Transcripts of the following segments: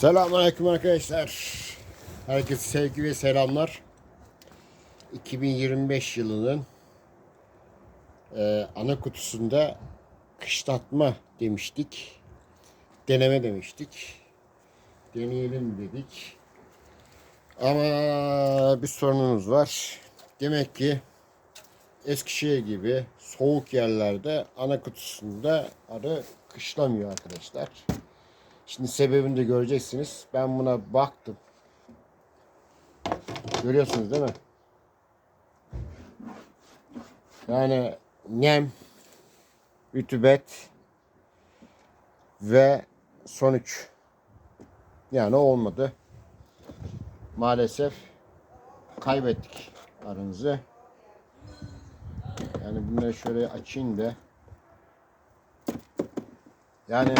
Selamünaleyküm arkadaşlar. Herkese sevgi ve selamlar. 2025 yılının e, ana kutusunda kışlatma demiştik. Deneme demiştik. Deneyelim dedik. Ama bir sorunumuz var. Demek ki Eskişehir gibi soğuk yerlerde ana kutusunda arı kışlamıyor arkadaşlar. Şimdi sebebini de göreceksiniz. Ben buna baktım. Görüyorsunuz değil mi? Yani nem, rütubet ve sonuç. Yani olmadı. Maalesef kaybettik aranızı. Yani bunları şöyle açayım da. Yani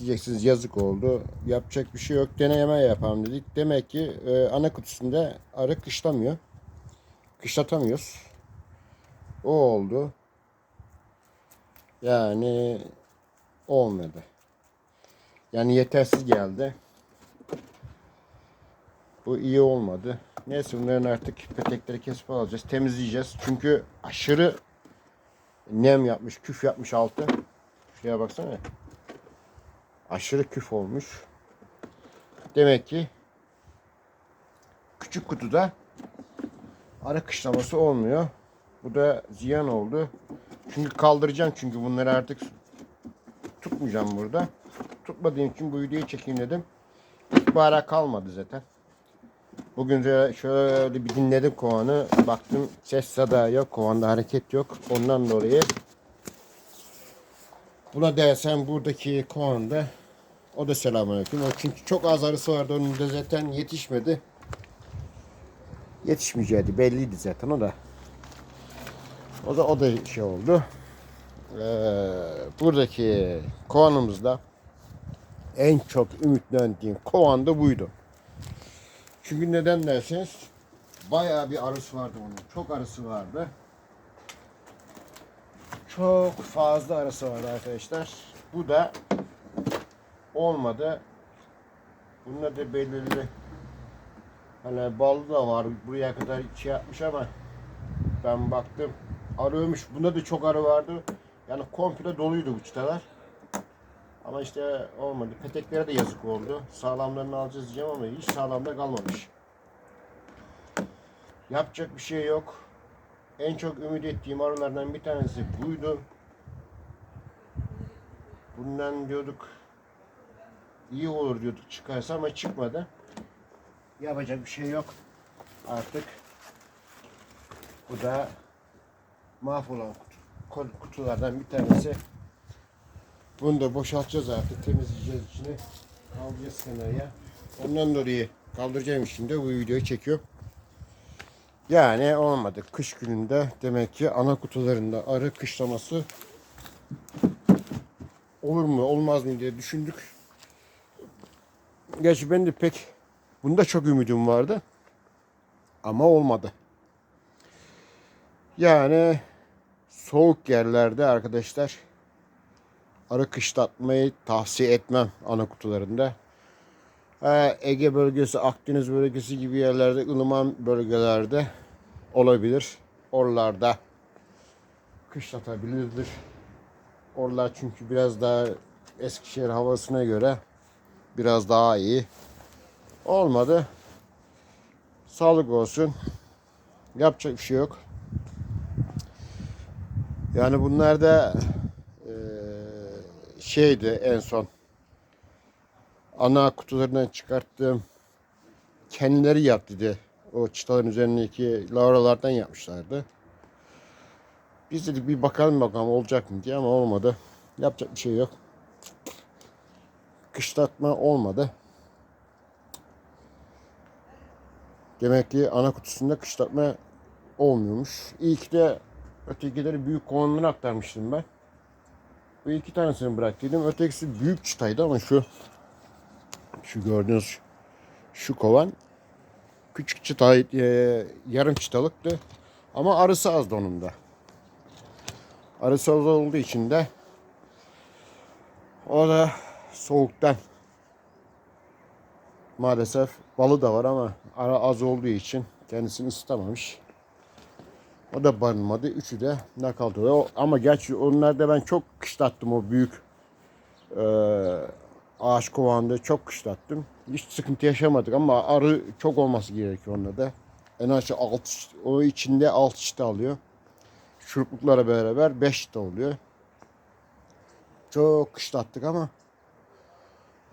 diyeceksiniz yazık oldu. Yapacak bir şey yok. Deneme yapalım dedik. Demek ki e, ana kutusunda arı kışlamıyor. Kışlatamıyoruz. O oldu. Yani olmadı. Yani yetersiz geldi. Bu iyi olmadı. Neyse bunların artık petekleri kesip alacağız. Temizleyeceğiz. Çünkü aşırı nem yapmış, küf yapmış altı. Şuraya baksana. Aşırı küf olmuş. Demek ki küçük kutuda ara kışlaması olmuyor. Bu da ziyan oldu. Çünkü kaldıracağım çünkü bunları artık tutmayacağım burada. Tutmadığım için bu videoyu çekeyim dedim. İtibara kalmadı zaten. Bugün şöyle bir dinledim kovanı. Baktım ses sada yok. Kovanda hareket yok. Ondan dolayı buna dersen buradaki kovanda o da selamünaleyküm. O çünkü çok az arısı vardı. Onun da zaten yetişmedi. Yetişmeyeceğiydi. Belliydi zaten o da. O da o da şey oldu. Ee, buradaki kovanımızda en çok ümitlendiğim kovan da buydu. Çünkü neden derseniz bayağı bir arısı vardı onun. Çok arısı vardı. Çok fazla arısı vardı arkadaşlar. Bu da olmadı. Bunlar da belirli hani ballı da var buraya kadar şey yapmış ama ben baktım arıyormuş. Bunda da çok arı vardı. Yani komple doluydu bu çıtalar. Ama işte olmadı. Peteklere de yazık oldu. Sağlamlarını alacağız diyeceğim ama hiç sağlamda kalmamış. Yapacak bir şey yok. En çok ümit ettiğim arılardan bir tanesi buydu. Bundan diyorduk iyi olur diyorduk çıkarsa ama çıkmadı. Yapacak bir şey yok. Artık bu da mahvolan kutu, kutulardan bir tanesi. Bunu da boşaltacağız artık. Temizleyeceğiz içini. Alacağız kenarıya. Ondan dolayı kaldıracağım şimdi bu videoyu çekiyorum. Yani olmadı. Kış gününde demek ki ana kutularında arı kışlaması olur mu olmaz mı diye düşündük. Gerçi ben de pek bunda çok ümidim vardı. Ama olmadı. Yani soğuk yerlerde arkadaşlar arı kışlatmayı tavsiye etmem ana kutularında. Ege bölgesi, Akdeniz bölgesi gibi yerlerde, ılıman bölgelerde olabilir. Oralarda kışlatabilirdir. Oralar çünkü biraz daha Eskişehir havasına göre biraz daha iyi. Olmadı. Sağlık olsun. Yapacak bir şey yok. Yani bunlar da eee, şeydi en son ana kutularından çıkarttığım kendileri yaptı diye. O çıtaların üzerindeki lavralardan yapmışlardı. Biz dedik bir bakalım bakalım olacak mı diye ama olmadı. Yapacak bir şey yok. Kışlatma olmadı. Demek ki ana kutusunda kışlatma olmuyormuş. Ki de ötekileri büyük kovanlara aktarmıştım ben. Bu iki tanesini bıraktıydım. Ötekisi büyük çıtaydı ama şu şu gördüğünüz şu kovan küçük çıta e, yarım çıtalıktı. Ama arısı azdı onun da. Arısı az olduğu için de o da soğuktan maalesef balı da var ama ara az olduğu için kendisini ısıtamamış. O da barınmadı. Üçü de nakal oluyor. O- Ama gerçi onlarda ben çok kışlattım o büyük e, ağaç kovağında çok kışlattım. Hiç sıkıntı yaşamadık ama arı çok olması gerekiyor onda da. En aşağı 6 o içinde 6 çıta alıyor. Şurupluklara beraber 5 çıta oluyor. Çok kışlattık ama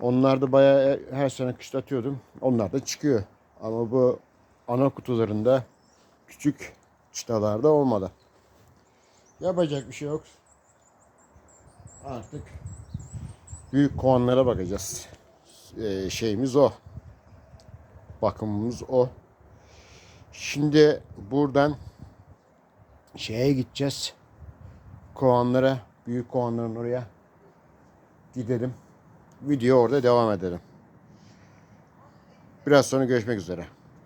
onlar da bayağı her sene kışlatıyordum. Onlar da çıkıyor. Ama bu ana kutularında küçük çıtalarda olmadı. Yapacak bir şey yok. Artık büyük kovanlara bakacağız. Ee, şeyimiz o. Bakımımız o. Şimdi buradan şeye gideceğiz. Kovanlara, büyük kovanların oraya gidelim. Video orada devam edelim. Biraz sonra görüşmek üzere.